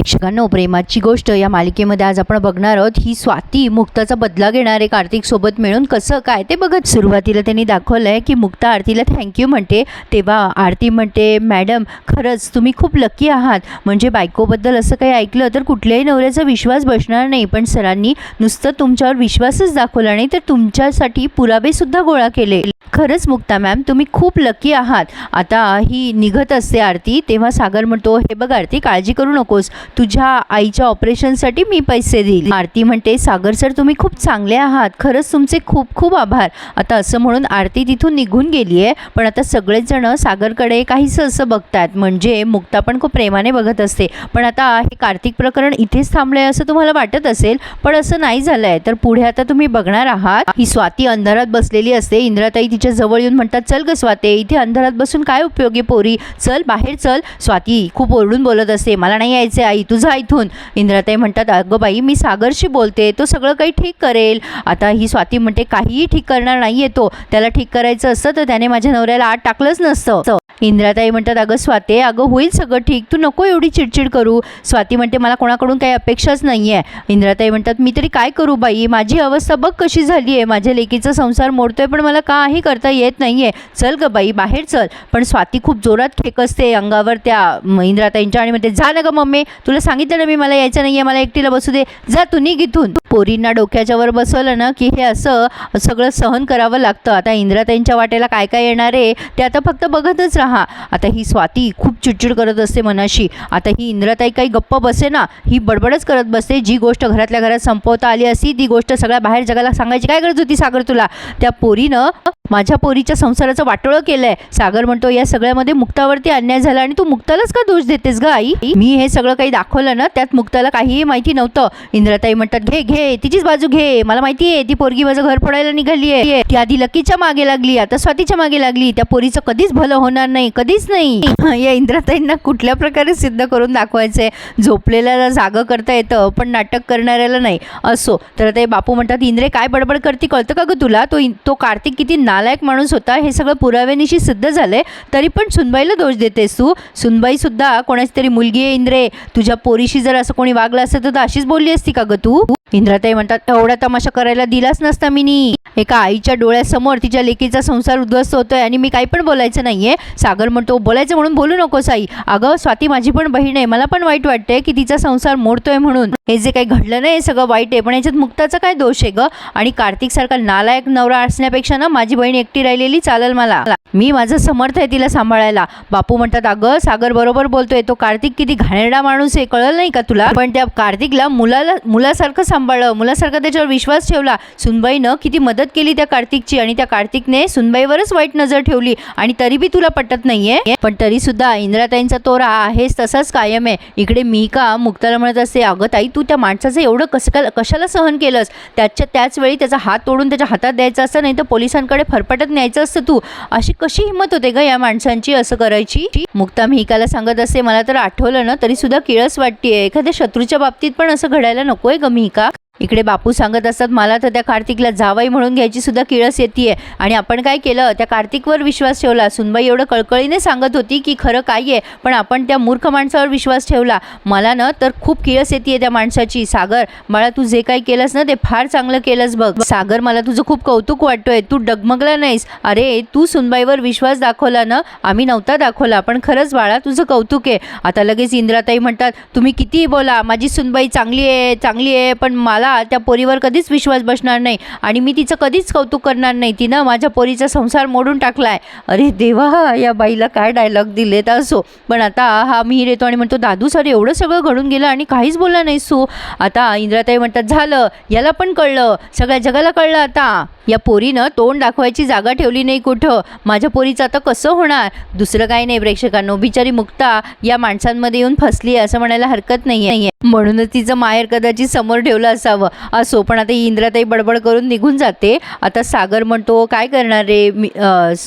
प्रेक्षकांनो प्रेमाची गोष्ट या मालिकेमध्ये आज आपण बघणार आहोत. ही स्वाती मुक्ताचा बदला घेणारे कार्तिक सोबत मिळून. कसं काय ते बघत सुरुवातीला त्यांनी दाखवलंय की मुक्ता आरतीला थँक्यू म्हणते. तेव्हा आरती म्हणते मॅडम खरंच तुम्ही खूप लकी आहात. म्हणजे बायकोबद्दल असं काही ऐकलं तर कुठल्याही नवऱ्याचा विश्वास बसणार नाही. पण सरांनी नुसतं तुमच्यावर विश्वासच दाखवला नाही तर तुमच्यासाठी पुरावेसुद्धा गोळा केले. खरंच मुक्ता मॅम तुम्ही खूप लकी आहात. आता ही निघत असते आरती तेव्हा सागर म्हणतो हे बघ आरती काळजी करू नकोस. तुझ्या आईच्या ऑपरेशनसाठी मी पैसे देईल आरती म्हणते सागर सर तुम्ही खूप चांगले आहात. खरंच तुमचे खूप खूप आभार. आता असं म्हणून आरती तिथून निघून गेली आहे. पण आता सगळेच जण सागरकडे काहीसं असं बघतात. म्हणजे मुक्ता पण खूप प्रेमाने बघत असते. पण आता हे कार्तिक प्रकरण इथेच थांबलंय असं तुम्हाला वाटत असेल. पण असं नाही झालंय. तर पुढे आता तुम्ही बघणार आहात. ही स्वाती अंधारात बसलेली असते. इंद्राताई तिच्या जवळ येऊन म्हणतात चल ग स्वाते इथे अंधारात बसून काय उपयोगी पोरी? चल बाहेर चल. स्वाती खूप ओरडून बोलत असते मला नाही यायचं आई तुझं इथून. इंद्राताई म्हणतात अगं बाई मी सागरशी बोलते तो सगळं काही ठीक करेल. आता ही स्वाती म्हणते काहीही ठीक करणार नाही तो त्याला ठीक करायचं असतं तर त्याने माझ्या नवऱ्याला आत टाकलंच नसतं. इंद्राताई म्हणतात अगं स्वाते अगं होईल सगळं ठीक. तू नको एवढी चिडचिड करू. स्वाती म्हणते मला कोणाकडून काही अपेक्षाच नाही आहे इंद्राताई म्हणतात मी तरी काय करू बाई? माझी अवस्था बघ कशी झाली आहे. माझ्या लेकीचा संसार मोडतोय पण मला काही करता येत नाही आहे चल ग बाई बाहेर चल. पण स्वाती खूप जोरात खेकसते अंगावर त्या इंद्राताईंच्या आणि म्हणते जा ना ग मम्मी. तुला सांगितलं ना मी मला यायचं नाही आहे मला एकटीला बसू दे. जा तू निघ इथून. पोरींना डोक्याच्या वर बसवलं ना की हे असं सगळं सहन करावं लागतं. आता इंद्राताईंच्या वाटेला काय काय येणार आहे ते आता फक्त बघतच राहा आता ही स्वाती खूप चिडचिड करत असते मनाशी. आता ही इंद्रताई काही गप्प बसे ना ही बडबडच करत बसते. जी गोष्ट घरातल्या घरात संपवता आली असती ती गोष्ट सगळ्या बाहेर जगाला सांगायची काय गरज होती सागर तुला? त्या पोरीनं माझ्या पोरीच्या संसाराचं वाटोळं केलंय. सागर म्हणतो या सगळ्यामध्ये मुक्तावरती अन्याय झाला आणि तू मुक्तालाच का दोष देतेस ग आई? मी हे सगळं काही दाखवलं ना त्यात मुक्ताला काहीही माहिती नव्हतं. इंद्राताई म्हणतात घे घे तिचीच बाजू घे. मला माहिती आहे ती पोरगी माझं घर फोडायला निघाली आहे. ती आधी लकीच्या मागे लागली आता स्वातीच्या मागे लागली. त्या पोरीचं कधीच भलं होणार नाही कधीच नाही. या इंद्राताईंना कुठल्या प्रकारे सिद्ध करून दाखवायचंय? झोपलेल्याला जागं करता येतं पण नाटक करणाऱ्याला नाही. असो. तर ते बापू म्हणतात इंद्रे काय बडबड करते? कळतं का ग तुला? तो तो कार्तिक किती नालायक माणूस होता. हे सगळं पुराव्यानिशी सिद्ध झालंय. तरी पण सुनबाईला दोष देतेस तू? सुनबाई सुद्धा कोणाची तरी मुलगी आहे इंद्रे. तुझ्या पोरीशी जर असं कोणी वागलं असतं तर अशीच बोलली असती का ग तू? इंद्राताई म्हणतात एवढा तमाशा करायला दिलाच नसता मी नी एका आईच्या डोळ्यासमोर तिच्या लेकीचा संसार उद्ध्वस्त होतोय आणि मी काही पण बोलायचं नाहीये. सागर म्हणतो बोलायचं म्हणून बोलू नकोस आई. अगं स्वाती माझी पण बहीण आहे. मला पण वाईट वाटतंय की तिचा संसार मोडतोय म्हणून. हे जे काही घडलं नाही हे सगळं वाईट आहे. पण याच्यात मुक्ताचा काय दोष आहे ग? आणि कार्तिक सारखा नालायक नवरा असण्यापेक्षा ना माझी बहीण एकटी राहिलेली चालेल मला. मी माझं समर्थ आहे तिला सांभाळायला. बापू म्हणतात अगं सागर बरोबर बोलतोय. तो कार्तिक किती घाणेरडा माणूस आहे कळलं नाही का तुला? पण त्या कार्तिकला मुलाला मुलासारखं सांभाळलं. मुलासारखं त्याच्यावर विश्वास ठेवला. सुनबाईनं किती मदत केली त्या कार्तिकची आणि त्या कार्तिकने सुनबाईवरच वाईट नजर ठेवली. आणि तरी बी तुला पटत नाहीये. पण तरी सुद्धा इंद्राताईंचा तो रा आहेच तसाच कायम आहे. इकडे मी का मुक्ताला म्हणत असते अगं ताई तू त्या माणसाचं एवढं कसं कशाला सहन केलंस? त्याच्या त्याच वेळी त्याचा हात तोडून त्याच्या हातात द्यायचा असतं नाही तर पोलिसांकडे फरफटत न्यायचं असतं तू? अशी कशी हिंमत होते का या माणसांची असं करायची? मुक्ता मिहिकाला सांगत असते मला तर आठवलं ना तरी सुद्धा किळस वाटतेय. एखाद्या शत्रूच्या बाबतीत पण असं घडायला नकोय ग मिहिका इकडे बापू सांगत असतात मला तर त्या कार्तिकला जावाई म्हणून घ्यायची सुद्धा किळस येते आणि आपण काय केलं? त्या कार्तिकवर विश्वास ठेवला. सुनबाई एवढं कळकळीने सांगत होती की खरं काय आहे पण आपण त्या मूर्ख माणसावर विश्वास ठेवला. मला ना तर खूप किळस येते त्या माणसाची. सागर मला तू जे काही केलंस ना ते फार चांगलं केलंस बघ. सागर मला तुझं खूप कौतुक वाटतोय. तू डगमगला नाहीस. अरे तू सुनबाईवर विश्वास दाखवला ना? आम्ही नव्हता दाखवला पण खरंच बाळा तुझं कौतुक आहे. आता लगेच इंद्राताई म्हणतात तुम्ही कितीही बोला माझी सुनबाई चांगली आहे चांगली आहे पण मला त्या पोरीवर कधीच विश्वास बसणार नाही आणि मी तिचं कधीच कौतुक करणार नाही. तिनं माझ्या पोरीचा संसार मोडून टाकलाय. अरे देवा या बाईला काय डायलॉग दिलेत असो. पण आता हा मी येतो आणि म्हणतो दादू सर एवढं सगळं घडून गेलं आणि काहीच बोलला नाही सू आता इंद्राताई म्हणतात झालं. याला पण कळलं. सगळ्या जगाला कळलं आता. या पोरीनं तोंड दाखवायची जागा ठेवली नाही कुठं. माझ्या पोरीचं आता कसं होणार? दुसरं काही नाही प्रेक्षकांनो. बिचारी मुक्ता या माणसांमध्ये येऊन फसली आहे असं म्हणायला हरकत नाही आहे म्हणूनच तिचं माहेर कदाचित समोर ठेवलं असावं. असो पण आता इंद्राताई बडबड करून निघून जाते. आता सागर म्हणतो काय करणार रे मी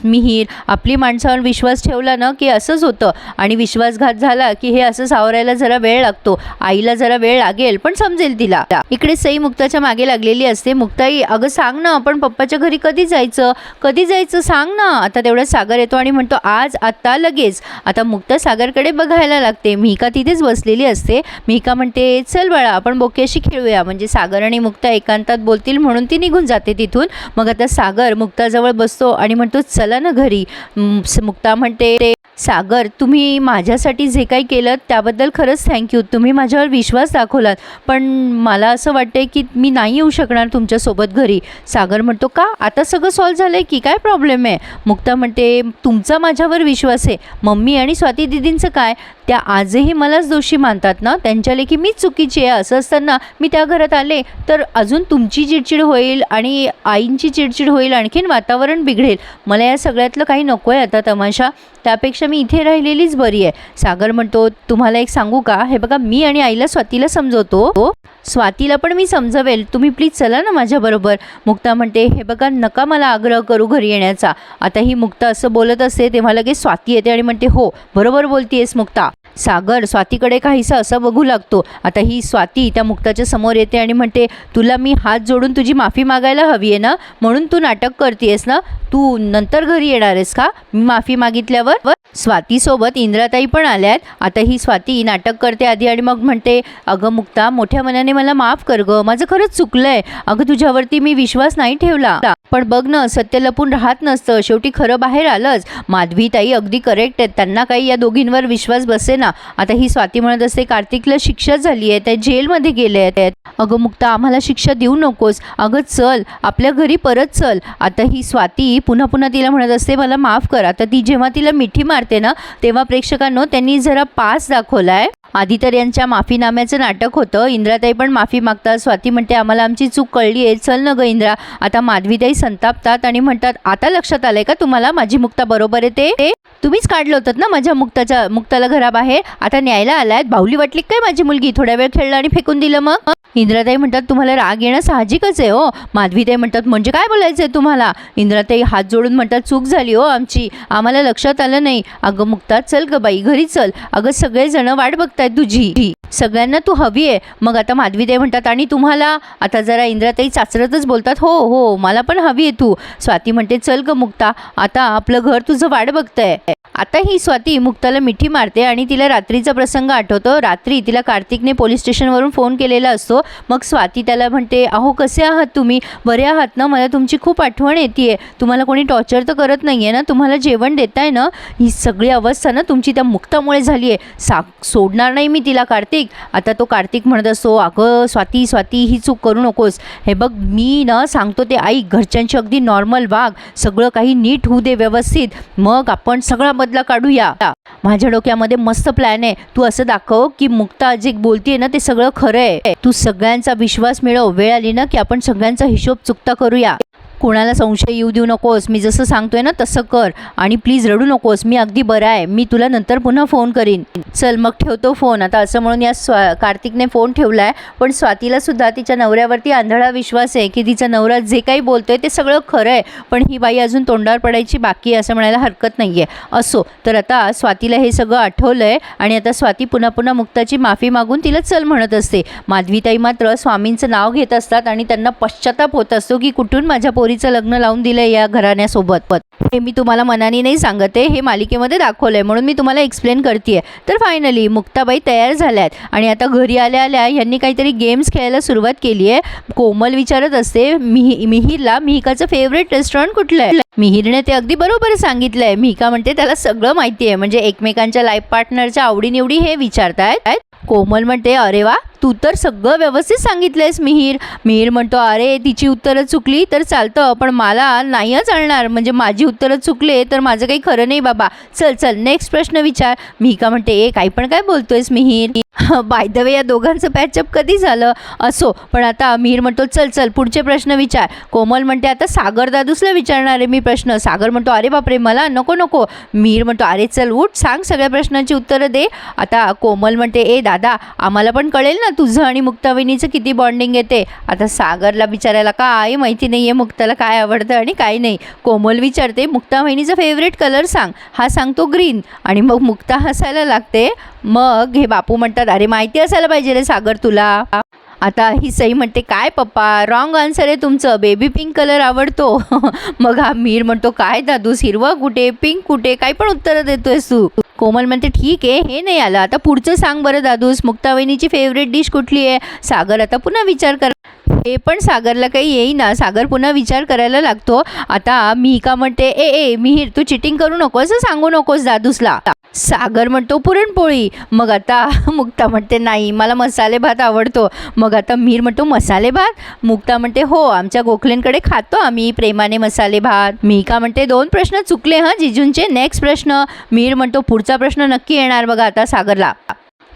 मिहीर? आपली माणसावर विश्वास ठेवला ना की असंच होतं. आणि विश्वासघात झाला की हे असं सावरायला जरा वेळ लागतो. आईला जरा वेळ लागेल पण समजेल तिला. इकडे सई मुक्ताच्या मागे लागलेली असते. मुक्ताई अगं सांग ना आपण पप्पाच्या घरी कधी जायचं? कधी जायचं? सांग ना. आता तेवढ्यात सागर येतो आणि म्हणतो आज आत्ता लगेच. आता मुक्ता सागरकडे बघायला लागते. मिका तिथेच बसलेली असते. मिका म्हणते चल बाळा आपण बोक्याशी खेळूया. म्हणजे सागर आणि मुक्ता एकांतात बोलतील म्हणून ती निघून जाते तिथून. मग आता सागर मुक्ताजवळ बसतो आणि म्हणतो चला ना घरी. मुक्ता म्हणते सागर तुम्ही माझ्यासाठी जे काही केलं त्याबद्दल खरंच थँक्यू तुम्ही माझ्यावर विश्वास दाखवलात पण मला असं वाटतंय की मी नाही येऊ शकणार तुमच्यासोबत घरी. सागर म्हणतो का? आता सगळं सॉल्व्ह झालं आहे की काय प्रॉब्लेम आहे? मुक्ता म्हणते तुमचा माझ्यावर विश्वास आहे. मम्मी आणि स्वाती दिदींचं काय? त्या आजही मलाच दोषी मानतात ना? त्यांच्या लेखी मीच चुकीची आहे. असं असताना मी त्या घरात आले तर अजून तुमची चिडचिड होईल आणि आईंची चिडचिड होईल आणखीन वातावरण बिघडेल. मला या सगळ्यातलं काही नको आहे आता तमाशा. त्यापेक्षा त्यापेक्षा मी इथे राहिलेलीच बरी आहे. सागर म्हणतो तुम्हाला एक सांगू का? हे बघा मी आणि आईला स्वातीला समजवतो. स्वातीला पण मी समजवेल. तुम्ही प्लीज चला ना माझ्याबरोबर मुक्ता म्हणते हे बघा नका मला आग्रह करू घरी येण्याचा. आता ही मुक्ता असं बोलत असते तेव्हा लगेच स्वाती येते आणि म्हणते हो बरोबर बोलतीयेस मुक्ता. सागर स्वातीकडे काहीसं असं बघू लागतो. आता ही स्वाती त्या मुक्ताच्या समोर येते आणि म्हणते तुला मी हात जोडून तुझी माफी मागायला हवी आहे ना? म्हणून तू नाटक करतेयस ना? तू नंतर घरी येणार आहेस का? मी माफी मागितल्यावर? व स्वातीसोबत इंद्राताई पण आल्यात आता ही स्वाती नाटक करते आधी आणि मग म्हणते अगं मुक्ता मोठ्या मनाने मला माफ कर ग. माझं खरंच चुकलंय. अगं तुझ्यावरती मी विश्वास नाही ठेवला. पण बघ ना सत्य लपून राहत नसतं. शेवटी खरं बाहेर आलंच. माधवीताई अगदी करेक्ट आहेत. त्यांना काही या दोघींवर विश्वास बसे ना आता ही स्वाती म्हणत असते कार्तिकला शिक्षा झाली आहे. त्या जेलमध्ये गेले आहेत. अगं मुक्ता आम्हाला शिक्षा देऊ नकोस. अगं चल. आपल्या घरी परत चल. आता ही स्वाती पुन्हा पुन्हा तिला म्हणत असते मला माफ कर. आता ती जेव्हा तिला मिठी मारते ना तेव्हा प्रेक्षकांनो त्यांनी जरा पास दाखवलाय. आधी तर यांच्या माफीनाम्याचं नाटक होतं. इंद्राताई पण माफी मागतात. स्वाती म्हणते आम्हाला आमची चूक कळली आहे. चल न गं इंद्रा. आता माधवीताई संतापतात आणि म्हणतात आता लक्षात आलंय का तुम्हाला माझी मुक्ता बरोबर आहे ते? तुम्हीच काढलं होतं ना माझ्या मुक्ताच्या मुक्ताला घराबाहेर? आता न्यायला आलायत. बाहुली वाटली काय माझी मुलगी? थोड्या वेळ खेळलं आणि फेकून दिलं मग? इंद्राताई म्हणतात तुम्हाला राग येणं साहजिकच आहे हो. माधवीताई म्हणतात म्हणजे काय बोलायचं आहे तुम्हाला? इंद्राताई हात जोडून म्हणतात चूक झाली हो आमची. आम्हाला लक्षात आलं नाही. अगं मुक्ता चल ग बाई घरी चल. अगं सगळेजण वाट बघतायत तुझी. सगळ्यांना तू हवी आहे. मग आता माधवीताई म्हणतात आणि तुम्हाला? आता जरा इंद्राताई चाचरतच बोलतात हो हो मला पण हवी आहे तू. स्वाती म्हणते चल ग मुक्ता. आता आपलं घर तुझं वाट बघतंय. आता ही स्वाती मुक्ताला मिठी मारते आणि तिला रात्रीचा प्रसंग आठवतो. रात्री तिला कार्तिकने पोलीस स्टेशनवरून फोन केलेला असतो. मग स्वाती त्याला म्हणते अहो कसे आहात तुम्ही? बरे आहात ना? मला तुमची खूप आठवण येते तुम्हाला कोणी टॉर्चर तर करत नाही आहे ना? तुम्हाला जेवण देताय ना? ही सगळी अवस्था ना तुमची त्या मुक्तामुळे झाली आहे सा सोडणार नाही मी तिला कार्तिक. आता तो कार्तिक म्हणत असतो अगं स्वाती स्वाती ही चूक करू नकोस. हे बघ मी ना सांगतो ते आई घरच्यांची अगदी नॉर्मल वाघ सगळं काही नीट होऊ दे व्यवस्थित. मग आपण सगळा बदला काढूया. माझ्या डोक्यामध्ये मस्त प्लॅन आहे. तू असं दाखव की मुक्ता जे बोलतीये ना ते सगळं खरं आहे तू सगळ्यांचा विश्वास मिळव. वेळ आली ना की आपण सगळ्यांचा हिशोब चुकता करूया. कोणाला संशय येऊ देऊ नकोस. मी जसं सांगतोय ना तसं कर. आणि प्लीज रडू नकोस. मी अगदी बरा आहे. मी तुला नंतर पुन्हा फोन करीन. चल मग ठेवतो फोन आता असं म्हणून या स्वा कार्तिकने फोन ठेवला आहे पण स्वातीला सुद्धा तिच्या नवऱ्यावरती आंधळा विश्वास आहे की तिचा नवरा जे काही बोलतोय ते सगळं खरं आहे पण ही बाई अजून तोंडावर पडायची बाकी आहे असं म्हणायला हरकत नाही आहे असो. तर आता स्वातीला हे सगळं आठवलं आहे आणि आता स्वाती पुन्हा पुन्हा मुक्ताची माफी मागून तिला चल म्हणत असते. माधवीताई मात्र स्वामींचं नाव घेत असतात आणि त्यांना पश्चाताप होत असतो की कुठून माझ्या पोरी पोरीचं लग्न लावून दिलं या घराण्यासोबत. हे मी तुम्हाला मनाने नाही सांगते हे मालिकेमध्ये दाखवलं आहे म्हणून मी तुम्हाला एक्सप्लेन करते तर फायनली मुक्ताबाई तयार झाल्यात आणि आता घरी आल्या आल्या यांनी काहीतरी गेम्स खेळायला सुरुवात केली आहे. कोमल विचारत असते मिही मिहीरला मिहिकाचं फेवरेट रेस्टॉरंट कुठलं आहे? मिहीरने ते अगदी बरोबर सांगितलं आहे मिहिका म्हणते त्याला सगळं माहिती आहे म्हणजे एकमेकांच्या लाईफ पार्टनरच्या आवडीनिवडी हे विचारतायत. कोमल म्हणते अरे वा तू तर सगळं व्यवस्थित सांगितलंयस मिहीर. मिहीर म्हणतो अरे तिची उत्तरं चुकली तर चालतं पण मला नाही चालणार. म्हणजे माझी उत्तरं चुकले तर माझं काही खरं नाही बाबा. चल चल नेक्स्ट प्रश्न विचार. मी का म्हणते ए काही पण काय बोलतोयस मिहीर? बाय द वे या दोघांचं पॅचअप कधी झालं? असो. पण आता मिहीर म्हणतो चल चल पुढचे प्रश्न विचार. कोमल म्हणते आता सागर दादूसला विचारणार आहे मी प्रश्न. सागर म्हणतो अरे बापरे मला नको नको. मिहीर म्हणतो अरे चल उठ सांग सगळ्या प्रश्नांची उत्तरं दे. आता कोमल म्हणते ए दादा आम्हाला पण कळेल ना तुझं आणि मुक्ताविनीचं किती बॉन्डिंग येते? आता सागरला विचारायला काय माहिती नाही आहे मुक्ताला काय आवडतं आणि काय नाही. कोमल विचारते मुक्तावहिनीचा फेवरेट कलर सांग. हा सांगतो ग्रीन आणि मग मुक्ता हसायला लागते. मग हे बापू म्हणतात अरे माहिती असायला पाहिजे रे सागर तुला. आता ही सई म्हणते काय पप्पा रॉंग आन्सर आहे तुमचं. बेबी पिंक कलर आवडतो. मग हा मीर म्हणतो काय दादूस हिरवा कुठे पिंक कुठे काही पण उत्तरं देतोयस तू. कोमल म्हणते ठीक आहे हे नाही आलं. आता पुढचं सांग बरं दादूस. मुक्तावहिनीची फेवरेट डिश कुठली आहे? सागर आता पुन्हा विचार कर. हे पण सागरला काही येईना. सागर पुन्हा विचार करायला लागतो. आता मी का म्हणते ए ए मिहीर तू चिटिंग करू नको असं सांगू नकोस दादूसला. सागर म्हणतो पुरणपोळी. मग आता मुक्ता म्हणते नाही मला मसाले भात आवडतो. मग आता मीर म्हणतो मसाले भात? मुक्ता म्हणते हो आमच्या गोखलेंकडे खातो आम्ही प्रेमाने मसाले भात. मी का म्हणते दोन प्रश्न चुकले हां जिजूंचे? नेक्स्ट प्रश्न. मीर म्हणतो पुढचा प्रश्न नक्की येणार बघा आता सागरला.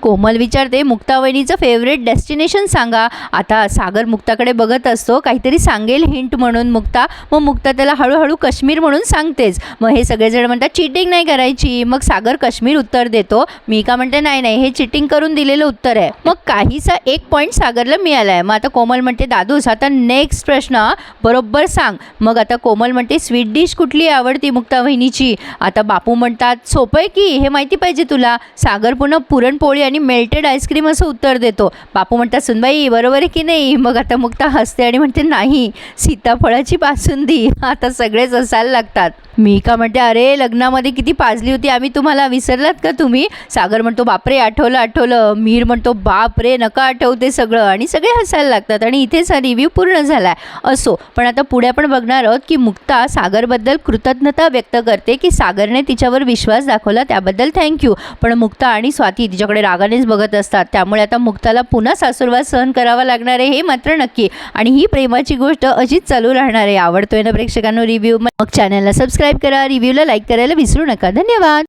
कोमल विचारते मुक्तावहिनीचं फेवरेट डेस्टिनेशन सांगा. आता सागर मुक्ताकडे बघत असतो काहीतरी सांगेल हिंट म्हणून मुक्ता. मग मुक्ता त्याला हळूहळू काश्मीर म्हणून सांगतेच. मग हे सगळेजण म्हणतात चिटिंग नाही करायची. मग सागर काश्मीर उत्तर देतो मी का म्हणते नाही नाही हे चिटिंग करून दिलेलं उत्तर आहे. मग काहीसा एक पॉईंट सागरला मिळाला आहे मग आता कोमल म्हणते दादूस आता नेक्स्ट प्रश्न बरोबर सांग. मग आता कोमल म्हणते स्वीट डिश कुठली आवडती मुक्ता वहिनीची आता बापू म्हणतात सोपं आहे की हे माहिती पाहिजे तुला. सागर पुन्हा पुरणपोळी आणि मेल्टेड आईस्क्रीम असं उत्तर देतो. बापू म्हणतात सुनबाई बरोबर आहे की नाही? मग आता मुक्ता हसते आणि म्हणते नाही सीताफळाची बासुंदी. आता सगळेच असायला लागतात. मी का म्हणते अरे लग्नामध्ये किती पाजली होती आम्ही तुम्हाला विसरलात का तुम्ही? सागर म्हणतो बापरे आठवलं आठवलं. मीर म्हणतो बापरे नका आठवते सगळं. आणि सगळे हसायला लागतात आणि इथेच हा रिव्ह्यू पूर्ण झाला आहे असो पण आता पुढे आपण बघणार आहोत की मुक्ता सागरबद्दल कृतज्ञता व्यक्त करते की सागरने तिच्यावर विश्वास दाखवला त्याबद्दल थँक्यू पण मुक्ता आणि स्वाती तिच्याकडे रागानेच बघत असतात. त्यामुळे आता मुक्ताला पुन्हा सासुरवास सहन करावा लागणार आहे हे मात्र नक्की. आणि ही प्रेमाची गोष्ट अशीच चालू राहणार आहे. आवडतोय ना प्रेक्षकांना रिव्ह्यू मग चॅनलला सबस्क्राईब करा रिव्ह्यूला लाईक करायला विसरू नका. धन्यवाद.